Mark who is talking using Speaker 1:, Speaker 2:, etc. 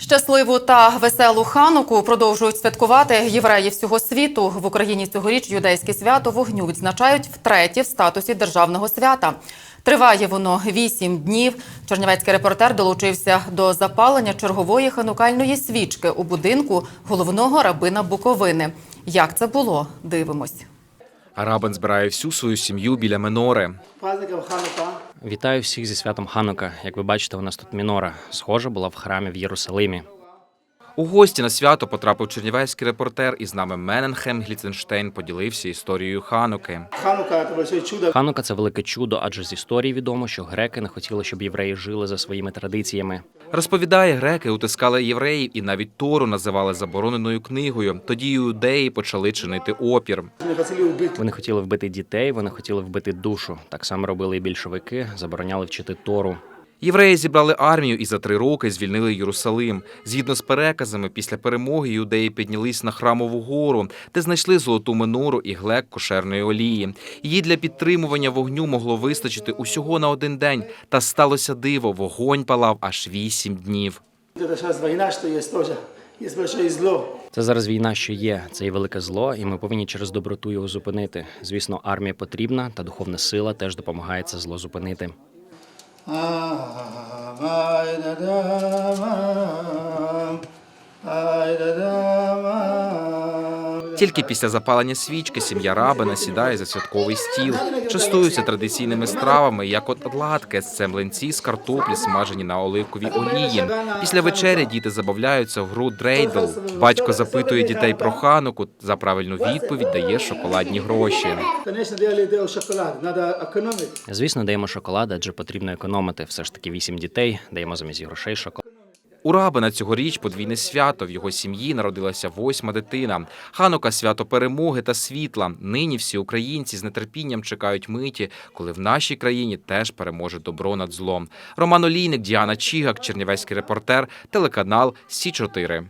Speaker 1: Щасливу та веселу хануку продовжують святкувати євреї всього світу. В Україні цьогоріч юдейське свято вогню відзначають втретє в статусі державного свята. Триває воно вісім днів. Чернівецький репортер долучився до запалення чергової ханукальної свічки у будинку головного рабина Буковини. Як це було? Дивимось.
Speaker 2: Рабин збирає всю свою сім'ю біля минори.
Speaker 3: Вітаю всіх зі святом Ханука. Як ви бачите, у нас тут мінора. Схожа була в храмі в Єрусалимі.
Speaker 2: У гості на свято потрапив чернівецький репортер, і з нами Мененхем Гліценштейн поділився історією Хануки.
Speaker 4: Ханука это чудо.
Speaker 3: Ханука це велике чудо, адже з історії відомо, що греки не хотіли, щоб євреї жили за своїми традиціями.
Speaker 2: Розповідає, греки утискали євреїв і навіть Тору називали забороненою книгою. Тоді іудеї почали чинити опір.
Speaker 3: Вони хотіли вбити дітей, вони хотіли вбити душу. Так само робили і більшовики, забороняли вчити Тору.
Speaker 2: Євреї зібрали армію і за три роки звільнили Єрусалим. Згідно з переказами, після перемоги юдеї піднялись на храмову гору, де знайшли золоту минору і глек кошерної олії. Її для підтримування вогню могло вистачити усього на один день. Та сталося диво. Вогонь палав аж вісім днів.
Speaker 3: Це зараз війна, що є. Це є велике зло, і ми повинні через доброту його зупинити. Звісно, армія потрібна, та духовна сила теж допомагає це зло зупинити.
Speaker 4: Ah, my, da, da, my.
Speaker 2: Тільки після запалення свічки сім'я рабина сідає за святковий стіл, частуються традиційними стравами, як от латкес – це млинці з картоплі, смажені на оливковій олії. Після вечері діти забавляються в гру дрейдл. Батько запитує дітей про хануку. За правильну відповідь дає шоколадні гроші.
Speaker 3: Звісно, даємо шоколад, адже потрібно економити. Все ж таки вісім дітей, даємо замість грошей шоколад.
Speaker 2: У рабина цьогоріч подвійне свято. В його сім'ї народилася восьма дитина. Ханука свято перемоги та світла. Нині всі українці з нетерпінням чекають миті, коли в нашій країні теж переможе добро над злом. Роман Олійник, Діана Чігак, Чернівецький репортер, телеканал Сі 4